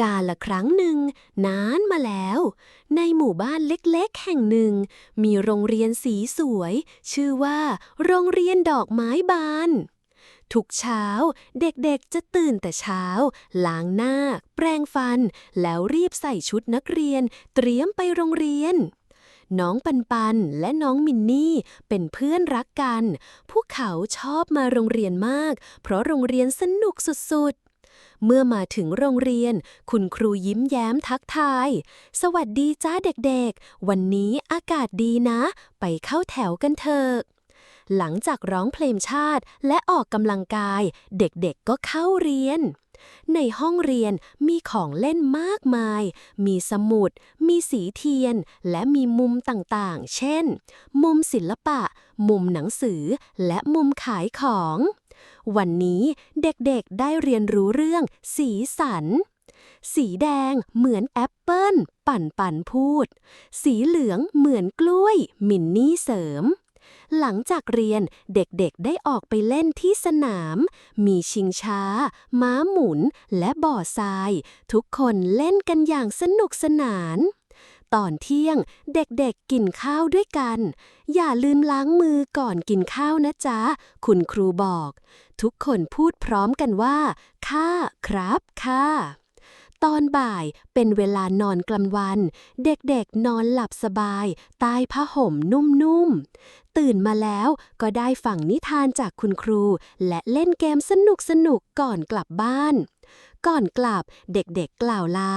กาละครั้งหนึ่ง นานมาแล้ว ในหมู่บ้านเล็กๆ แห่งหนึ่ง มีโรงเรียนสีสวย ชื่อว่า โรงเรียนดอกไม้บาน ทุกเช้าเด็กๆจะตื่นแต่เช้า ล้างหน้า แปรงฟัน แล้วรีบใส่ชุดนักเรียน เตรียมไปโรงเรียนน้องปันปันและน้องมินนี่เป็นเพื่อนรักกัน พวกเขาชอบมาโรงเรียนมาก เพราะโรงเรียนสนุกสุดๆ เมื่อมาถึงโรงเรียน คุณครูยิ้มแย้มทักทาย สวัสดีจ้าเด็กๆ วันนี้อากาศดีนะ ไปเข้าแถวกันเถอะหลังจากร้องเพลงชาติและออกกำลังกาย เด็กๆก็เข้าเรียน ในห้องเรียนมีของเล่นมากมาย มีสมุด มีสีเทียน และมีมุมต่างๆ เช่น มุมศิลปะ มุมหนังสือ และมุมขายของ วันนี้เด็กๆได้เรียนรู้เรื่อง สีสัน สีแดงเหมือนแอปเปิ้ลปั่นปั่นพูด สีเหลืองเหมือนกล้วย มินนี่เสริม หลังจากเรียนเด็กๆได้ออกไปเล่นที่สนาม มีชิงช้า ม้าหมุน และบ่อทราย ทุกคนเล่นกันอย่างสนุกสนาน ตอนเที่ยง เด็กๆกินข้าวด้วยกัน อย่าลืมล้างมือก่อนกินข้าวนะจ๊ะ คุณครูบอก ทุกคนพูดพร้อมกันว่า ค่ะ ครับ ค่ะ ตอนบ่ายเป็นเวลานอนกลางวัน เด็กๆนอนหลับสบาย ใต้ผ้าห่มนุ่มๆ ตื่นมาแล้วก็ได้ฟังนิทานจากคุณครู และเล่นเกมสนุกๆก่อนกลับบ้าน ก่อนกลับเด็กๆกล่าวลา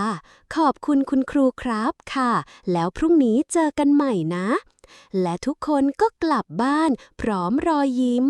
ขอบคุณคุณครูครับค่ะ แล้วพรุ่งนี้เจอกันใหม่นะ และทุกคนก็กลับบ้าน พร้อมรอยยิ้ม